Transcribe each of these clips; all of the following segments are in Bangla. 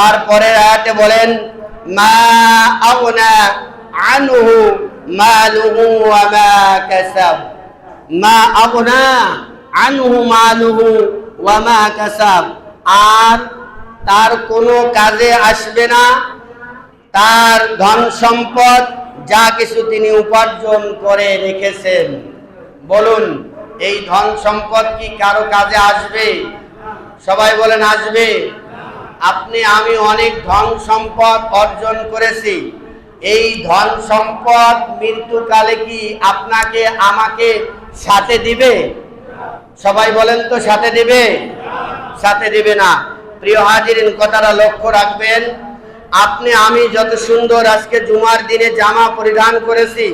তারপরে আয়াতে বলেন, মা আগনা আনহু মালুহু ওয়া মা কাসাব। মা আগনা আনহু মালুহু ওয়া মা কাসাব। আর তার কোনো কাজে আসবে না। তার ধন সম্পদ যা কিছু তিনি উপার্জন করে রেখেছেন। বলুন, এই ধন সম্পদ কি কারও কাজে আসবে? সবাই বলেন, আসবে। আপনি, আমি অনেক ধন সম্পদ অর্জন করেছি। এই ধন সম্পদ মৃত্যুকালে কি আপনাকে আমাকে সাথে দিবে? সবাই বলেন তো, সাথে দিবে? সাথে দিবে না। প্রিয় হাজিরিন, কথাটা লক্ষ্য রাখবেন। আপনি, আমি যত সুন্দর আজকে জুমার দিনে জামা পরিধান করেছি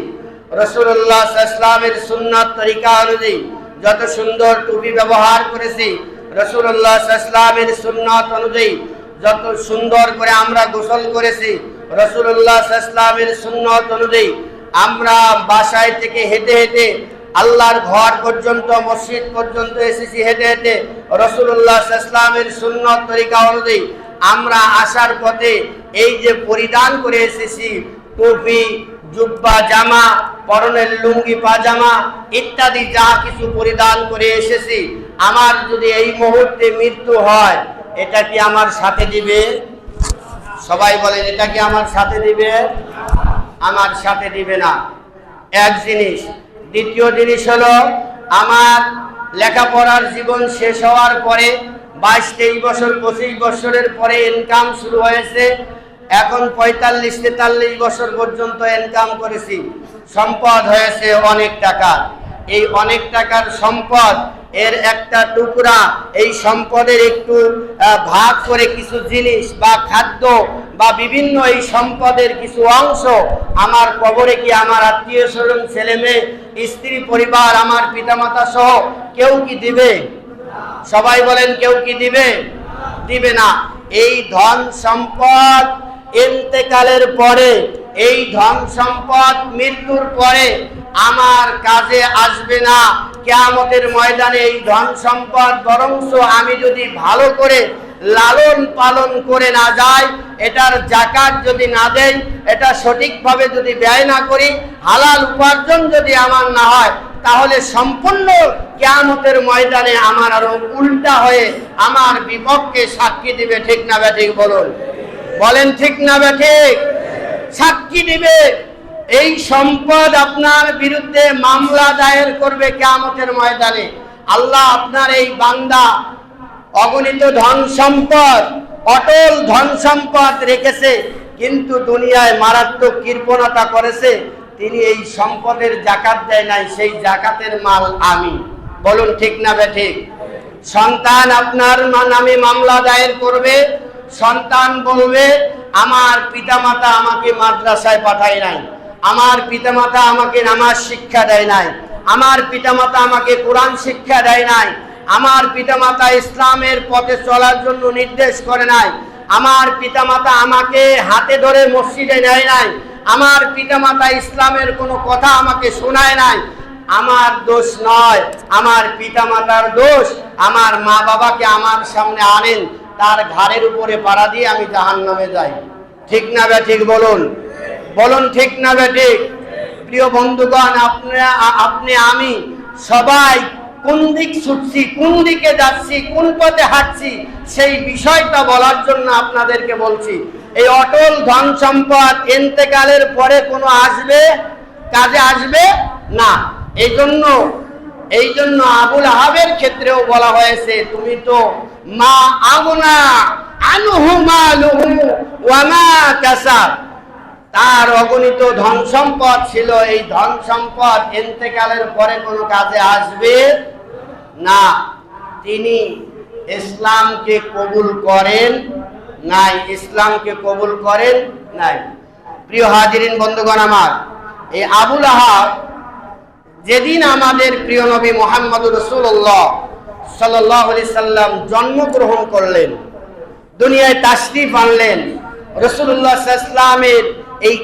রসুল্লাহ ইসলামের সুন্নত তরিকা অনুযায়ী যত সুন্দর টুপি ব্যবহার করেছি রসুল্লাহ ইসলামের সুন্নত অনুযায়ী যত সুন্দর করে আমরা গোসল করেছি ইসলামের সুন্নত অনুযায়ী, আমরা বাসায় থেকে হেঁটে হেঁটে আল্লাহর ঘর পর্যন্ত, মসজিদ পর্যন্ত এসেছি হেঁটে হেঁটে রসুল্লাহ ইসলামের সুন্নত তরিকা অনুযায়ী আমরা আসার পথে এই যে পরিধান করে এসেছি, টুপি, জুব্বা, জামা, পরনের লুঙ্গি, পাজামা ইত্যাদি যা কিছু পরিধান করে এসেছি। আমার যদি এই মুহূর্তে মৃত্যু হয় এটা কি আমার সাথে দিবে? সবাই বলেন, এটা কি আমার সাথে দিবে? আমার সাথে দিবে না। এক জিনিস। দ্বিতীয় জিনিস হলো, আমার লেখাপড়ার জীবন শেষ হওয়ার পরে বাইশ তেইশ বছর, পঁচিশ বছরের পরে ইনকাম শুরু হয়েছে। এখন পঁয়তাল্লিশ তেতাল্লিশ বছর পর্যন্ত ইনকাম করেছি। সম্পদ হয়েছে অনেক টাকা। এই অনেক টাকার সম্পদ, এর একটা টুকরা, এই সম্পদের একটু ভাগ করে কিছু জিনিস বা খাদ্য বা বিভিন্ন এই সম্পদের কিছু অংশ আমার কবরে কি আমার আত্মীয় স্বজন, ছেলে মেয়ে, স্ত্রী, পরিবার, আমার পিতামাতা সহ কেউ কি দিবে? সবাই বলেন, কেউ কি দিবে? দিবে না। এই ধন সম্পদ ইন্তেকালের পরে, এই ধন সম্পদ মৃত্যুর পরে আমার কাজে আসবে না। কেয়ামতের ময়দানে এই ধন সম্পদ বরংস আমি যদি ভালো করে লালন পালন করে না যায় এটার জাকাত যদি না দেই, এটা সঠিকভাবে যদি ব্যয় না করি, হালাল উপার্জন যদি আমার না হয়, তাহলে সম্পূর্ণ কেয়ামতের ময়দানে আমার আরও উল্টা হয়ে আমার বিপক্ষে সাক্ষী দিবে, ঠিক না ব্যাঠিক বলুন। বলেন ঠিক না ব্যাঠিক? সাক্ষী দিবে। এই সম্পদ আপনার বিরুদ্ধে মামলা দায়ের করবে কেয়ামতের ময়দানে। আল্লাহ আপনার এই বান্দা অগণিত ধন সম্পদ, অটল ধন সম্পদ রেখেছে, কিন্তু দুনিয়ায় মারাত্মক কৃপণতা করেছে। তিনি এই সম্পদের জাকাত দেয় নাই, সেই জাকাতের মাল আমি। বলুন ঠিক না বেঠিক সন্তান আপনার নামে মামলা দায়ের করবে, সন্তান বলবে, আমার পিতামাতা আমাকে মাদ্রাসায় পাঠায় নাই। আমার পিতামাতা আমাকে নামাজ শিক্ষা দেয় নাই। আমার পিতামাতা আমাকে কোরআন শিক্ষা দেয় নাই। আমার পিতামাতা ইসলামের পথে চলার জন্য নির্দেশ করে নাই। আমার পিতামাতা আমাকে হাতে ধরে মসজিদে নেয় নাই। আমার পিতামাতা ইসলামের কোনো কথা আমাকে শোনায় নাই। আমার দোষ নয়, আমার পিতামাতার দোষ। আমার মা বাবাকে আমার সামনে আনেন, তার ঘাড়ের উপরে পাড়া দিয়ে আমি জাহান নামে যাই। ঠিক না বে ঠিক বলুন? বলুন ঠিক না বে প্রিয় বন্ধুগণ আপনি আপনি, আমি সবাই কোন দিক ছুটছি, কোন দিকে যাচ্ছি, কোন পথে হাঁটছি, সেই বিষয়টা বলার জন্য আপনাদেরকে বলছি। এই অটল ধন সম্পদ এন্তেকালের পরে কোনো আসবে? কাজে আসবে? না। এই জন্য এই জন্য আবুল আহাবের ক্ষেত্রেও বলা হয়েছে, তুমি তো মা আগুনা আনুহু মালুহু, ওয়া মা কাসাব। তার অগণিত ধন সম্পদ ছিল। এই ধন সম্পদ এন্তেকালের পরে কোনো কাজে আসবে না। তিনি ইসলামকে কবুল করেন নাই। ইসলামকে কবুল করেন নাই। প্রিয় হাজিরিন, বন্ধুগণ আমার, এই আবুল আহাব যেদিন আমাদের প্রিয় নবী মোহাম্মদ রসুল্লাহ সাল্লাহ আলি সাল্লাম জন্মগ্রহণ করলেন, দুনিয়ায় তাশরিফ আনলেন রসুল্লাহ ইসলামের এই